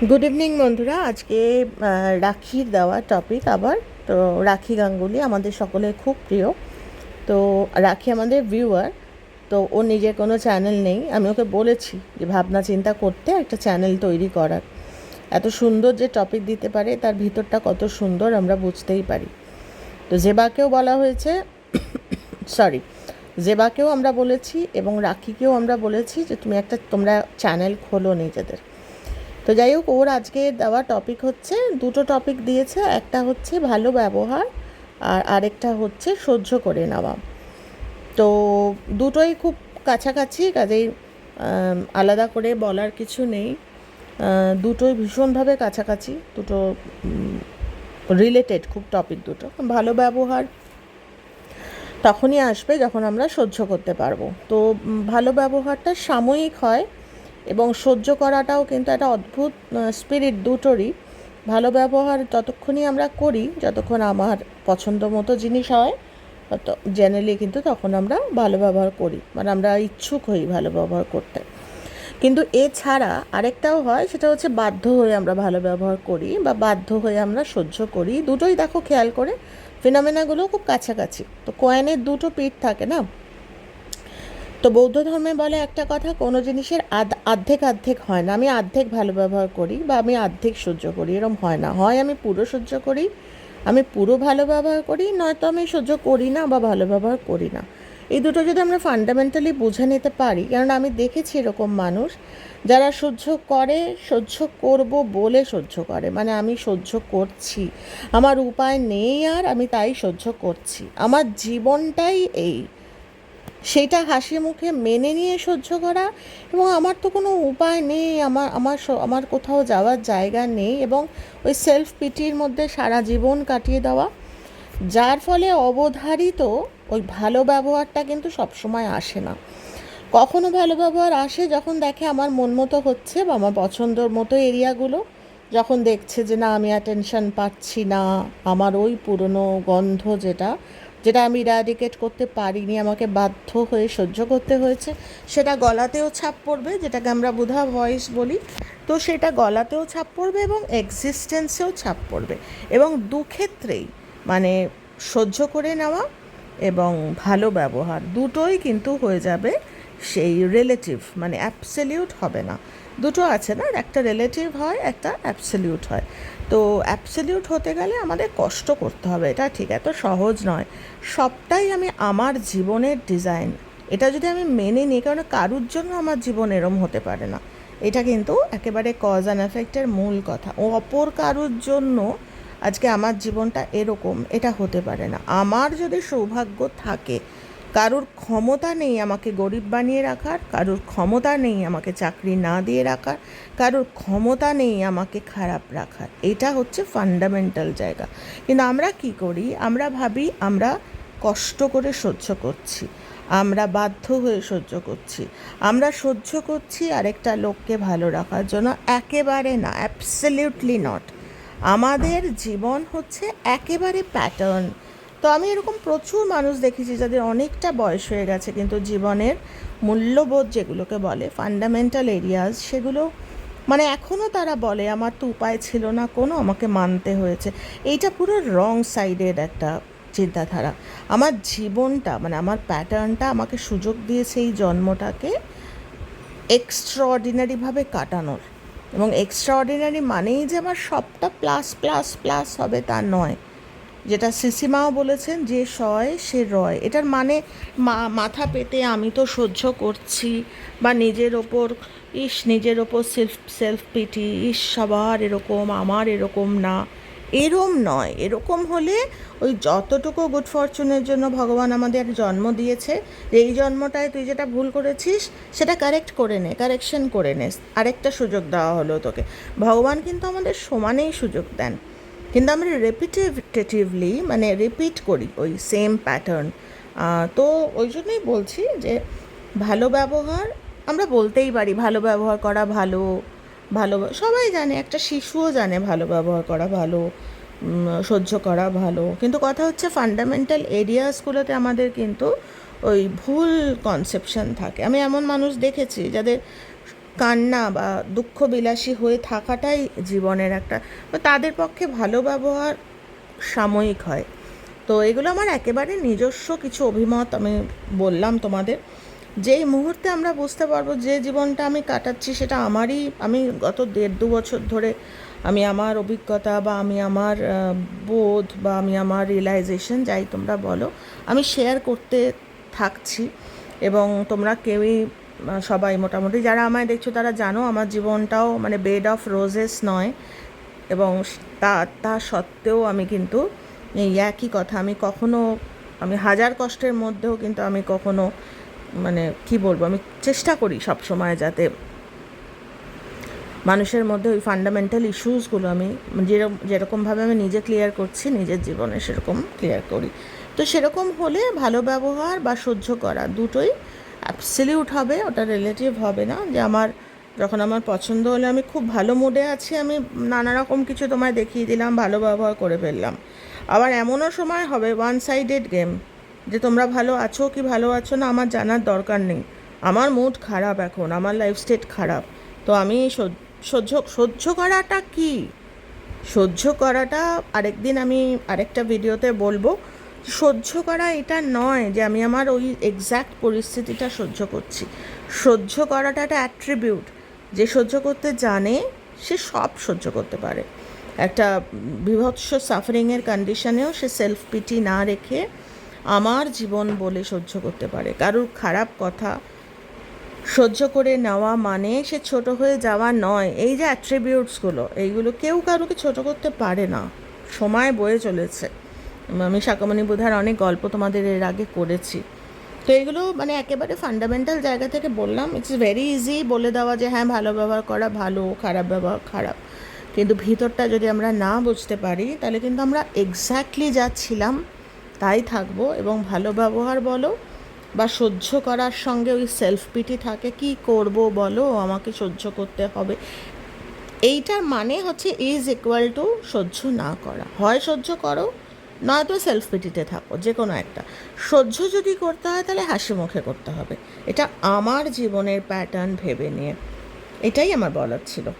Good evening বন্ধুরা। আজকে রাখির দেওয়া টপিক আবার। তো, রাখি গাঙ্গুলি আমাদের সকলের খুব প্রিয়। তো, রাখি আমাদের ভিউয়ার তো ও নিজের কোনো চ্যানেল নেই। আমি ওকে বলেছি যে, ভাবনা চিন্তা করতে একটা চ্যানেল তৈরি করার। এত সুন্দর যে টপিক দিতে পারে, তার ভিতরটা কত সুন্দর আমরা বুঝতেই পারি। তো জেবাকেও বলা হয়েছে সরি জেবাকেও আমরা বলেছি এবং রাখিকেও আমরা বলেছি যে, তুমি একটা, তোমরা চ্যানেল খোলো নিজেদের। তো যাই হোক, ওর আজকে দেওয়া টপিক হচ্ছে, দুটো টপিক দিয়েছে, একটা হচ্ছে ভালো ব্যবহার আর আরেকটা হচ্ছে সহ্য করে নেওয়া। তো দুটোই খুব কাছাকাছি, কাজেই আলাদা করে বলার কিছু নেই। দুটোই ভীষণভাবে কাছাকাছি, দুটো রিলেটেড খুব টপিক দুটো। ভালো ব্যবহার তখনই আসবে যখন আমরা সহ্য করতে পারব। তো ভালো ব্যবহারটা সাময়িক হয় এবং সহ্য করাটাও কিন্তু একটা অদ্ভুত স্পিরিট দুটোরই। ভালো ব্যবহার যতক্ষণই আমরা করি, যতক্ষণ আমার পছন্দ মতো জিনিস হয় তো জেনারেলি কিন্তু তখন আমরা ভালো ব্যবহার করি। মানে আমরা ইচ্ছুক হই ভালো ব্যবহার করতে। কিন্তু এছাড়া আরেকটাও হয়, সেটা হচ্ছে বাধ্য হয়ে আমরা ভালো ব্যবহার করি বা বাধ্য হয়ে আমরা সহ্য করি। দুটোই দেখো খেয়াল করে ফিনোমেনাগুলো খুব কাছাকাছি। তো কয়েনের দুটো পিঠ থাকে না? তো বৌদ্ধ ধর্মে বলে একটা কথা, কোনো জিনিসের আধ, আর্ধেক আর্ধেক হয় না। আমি আর্ধেক ভালো ব্যবহার করি বা আমি আর্ধেক সহ্য করি, এরম হয় না। হয় আমি পুরো সহ্য করি, আমি পুরো ভালো ব্যবহার করি, নয়তো আমি সহ্য করি না বা ভালো ব্যবহার করি না। এই দুটো যদি আমরা ফান্ডামেন্টালি বুঝে নিতে পারি, কারণ আমি দেখেছি এরকম মানুষ, যারা সহ্য করে, সহ্য করব বলে সহ্য করে। মানে আমি সহ্য করছি। আমার উপায় নেই আর আমি তাই সহ্য করছি। আমার জীবনটাই এই। সেটা হাসি মুখে মেনে নিয়ে সহ্য করা এবং আমার তো কোনো উপায় নেই, আমার আমার আমার কোথাও যাওয়ার জায়গা নেই এবং ওই সেলফ পিটির মধ্যে সারা জীবন কাটিয়ে দেওয়া। যার ফলে অবধারিত ওই ভালো ব্যবহারটা কিন্তু সবসময় আসে না। কখনো ভালো ব্যবহার আসে যখন দেখে আমার মন মতো হচ্ছে বা আমার পছন্দর মতো এরিয়াগুলো, যখন দেখছে যে না, আমি অ্যাটেনশন পাচ্ছি না, আমার ওই পুরনো গন্ধ যেটা যেটা আমি ইরাডিকেট করতে পারিনি, আমাকে বাধ্য হয়ে সহ্য করতে হয়েছে, সেটা গলাতেও ছাপ পড়বে, যেটাকে আমরা বুধা ভয়েস বলি। তো সেটা গলাতেও ছাপ পড়বে এবং এক্সিস্টেন্সেও ছাপ পড়বে। এবং দুক্ষেত্রেই মানে সহ্য করে নেওয়া এবং ভালো ব্যবহার, দুটোই কিন্তু হয়ে যাবে সেই রিলেটিভ মানে অ্যাবসলিউট হবে না। দুটো আছে না, একটা রিলেটিভ হয়, একটা অ্যাবসলিউট হয়। তো অ্যাবসলিউট হতে গেলে আমাদের কষ্ট করতে হবে, এটা ঠিক, এত সহজ নয়। সবটাই আমি আমার জীবনের ডিজাইন এটা যদি আমি মেনে নিই, কারণ কারুর জন্য আমার জীবন এরম হতে পারে না। এটা কিন্তু একেবারে কজ অ্যান্ড এফেক্টের মূল কথা। ও অপর কারুর জন্য আজকে আমার জীবনটা এরকম, এটা হতে পারে না। আমার যদি সৌভাগ্য থাকে কারোর ক্ষমতা নেই আমাকে গরিব বানিয়ে রাখার, কারোর ক্ষমতা নেই আমাকে চাকরি না দিয়ে রাখার, কারোর ক্ষমতা নেই আমাকে খারাপ রাখার। এটা হচ্ছে ফান্ডামেন্টাল জায়গা। কিন্তু আমরা কি করি? আমরা ভাবি আমরা কষ্ট করে সহ্য করছি, আমরা বাধ্য হয়ে সহ্য করছি। আমরা সহ্য করছি আরেকটা লোককে ভালো রাখার জন্য। একেবারে না অ্যাবসলিউটলি নট আমাদের জীবন হচ্ছে একেবারে প্যাটার্ন তো আমি এরকম প্রচুর মানুষ দেখেছি যাদের অনেকটা বয়স হয়ে গেছে, কিন্তু জীবনের মূল্যবোধ যেগুলোকে বলে ফান্ডামেন্টাল এরিয়াস সেগুলো মানে এখনও তারা বলে, আমার তো উপায় ছিল না, কোনো আমাকে মানতে হয়েছে। এইটা পুরো রং সাইডের একটা চিন্তাধারা। আমার জীবনটা মানে আমার প্যাটার্নটা আমাকে সুযোগ দিয়েছে এই জন্মটাকে এক্সট্রাঅর্ডিনারিভাবে কাটানোর। এবং এক্সট্রাঅর্ডিনারি মানেই যে আমার সবটা প্লাস প্লাস প্লাস হবে তা নয়। যেটা সিসিমাও বলেছেন যে সয়, সে রয়। এটার মানে মাথা পেতে আমি তো সহ্য করছি বা নিজের ওপর, ইস, নিজের ওপর সেলফ সেলফ পিটি ইস, সবার এরকম, আমার এরকম না। এরম নয়। এরকম হলে ওই যতটুকু গুড ফরচুনের জন্য ভগবান আমাদের জন্ম দিয়েছে যে এই জন্মটায় তুই যেটা ভুল করেছিস, সেটা কারেক্ট করে নে কারেকশন করে নে। আরেকটা সুযোগ দেওয়া হলো তোকে। ভগবান কিন্তু আমাদের সমানেই সুযোগ দেন। কিন্তু আমরা রেপিটেটিভলি মানে রিপিট করি ওই সেম প্যাটার্ন তো ওই জন্যই বলছি যে ভালো ব্যবহার, আমরা বলতেই পারি ভালো ব্যবহার করা ভালো ভালো সবাই জানে, একটা শিশুও জানে ভালো ব্যবহার করা ভালো সহ্য করা ভালো। কিন্তু কথা হচ্ছে ফান্ডামেন্টাল এরিয়াসগুলোতে আমাদের কিন্তু ওই ভুল কনসেপশন থাকে। আমি এমন মানুষ দেখেছি যাদের কান্না বা দুঃখ বিলাসী হয়ে থাকাটাই জীবনের একটা, তো তাদের পক্ষে ভালো ব্যবহার সাময়িক হয়। তো এগুলো আমার একেবারে নিজস্ব কিছু অভিমত আমি বললাম তোমাদের। যেই মুহূর্তে আমরা বুঝতে পারব যে জীবনটা আমি কাটাচ্ছি সেটা আমারই, আমি গত দেড় দু বছর ধরে আমি আমার অভিজ্ঞতা বা আমি আমার বোধ বা আমি আমার রিয়েলাইজেশন যাই তোমরা বলো, আমি শেয়ার করতে থাকছি। এবং তোমরা কেউই সবাই মোটামুটি। যারা আমায় দেখছ, তারা জানো আমার জীবনটাও মানে বেড অফ রোজেস নয়। এবং তা তা সত্ত্বেও আমি কিন্তু এই একই কথা, আমি কখনো, আমি হাজার কষ্টের মধ্যেও কিন্তু আমি কখনো মানে কি বলব, আমি চেষ্টা করি সব সময় যাতে মানুষের মধ্যে ওই ফান্ডামেন্টাল ইস্যুসগুলো আমি যেরকম যেরকমভাবে আমি নিজে ক্লিয়ার করছি, নিজের জীবনে সেরকম ক্লিয়ার করি। তো সেরকম হলে ভালো ব্যবহার বা সহ্য করা দুটোই অ্যাবসলিউট হবে, ওটা রিলেটিভ হবে না। যে আমার, যখন আমার পছন্দ হলে, আমি খুব ভালো মুডে আছি, আমি নানা রকম কিছু তোমায় দেখিয়ে দিলাম, ভালো ব্যবহার করে ফেললাম। আবার এমনও সময় হবে ওয়ান সাইডেড গেম যে তোমরা ভালো আছো কি ভালো আছো না, আমার জানার দরকার নেই। আমার মুড খারাপ এখন, আমার লাইফ স্টেট খারাপ। তো আমি সহ্য সহ্য করাটা কি? সহ্য করাটা, আরেকদিন আমি আরেকটা ভিডিওতে বলব। সহ্য করা এটা নয় যে আমি আমার ওই এক্স্যাক্ট পরিস্থিতিটা সহ্য করছি। সহ্য করাটা একটা অ্যাট্রিবিউট যে সহ্য করতে জানে, সে সব সহ্য করতে পারে। একটা বিভৎস সাফারিংয়ের কন্ডিশনেও সে সেলফ পিটি না রেখে আমার জীবন বলে সহ্য করতে পারে। কারোর খারাপ কথা সহ্য করে নেওয়া মানে সে ছোট হয়ে যাওয়া নয়। এই যে অ্যাট্রিবিউটসগুলো এইগুলো কেউ কারোকে ছোট করতে পারে না। সময় বয়ে চলেছে। আমি শাকামণি বোধার অনেক গল্প তোমাদের এর আগে করেছি। তো এগুলো মানে একেবারে ফান্ডামেন্টাল জায়গা থেকে বললাম ইটস ভেরি ইজি বলে দেওয়া যে হ্যাঁ ভালো ব্যবহার করা ভালো, খারাপ ব্যবহার খারাপ। কিন্তু ভিতরটা যদি আমরা না বুঝতে পারি, তাহলে কিন্তু আমরা এক্স্যাক্টলি যা ছিলাম তাই থাকব এবং ভালো ব্যবহার বলো বা সহ্য করার সঙ্গে ওই সেলফ পিটি থাকে, কি করব বলো, আমাকে সহ্য করতে হবে। এইটার মানে হচ্ছে ইজ ইকুয়াল টু সহ্য না করা। হয় সহ্য করো নয়তো সেলফ পিটিতে থাকো যে কোনো একটা। সহ্য যদি করতে হয় তাহলে হাসি মুখে করতে হবে। এটা আমার জীবনের প্যাটার্ন ভেবে নিয়ে। এটাই আমার বলার ছিল।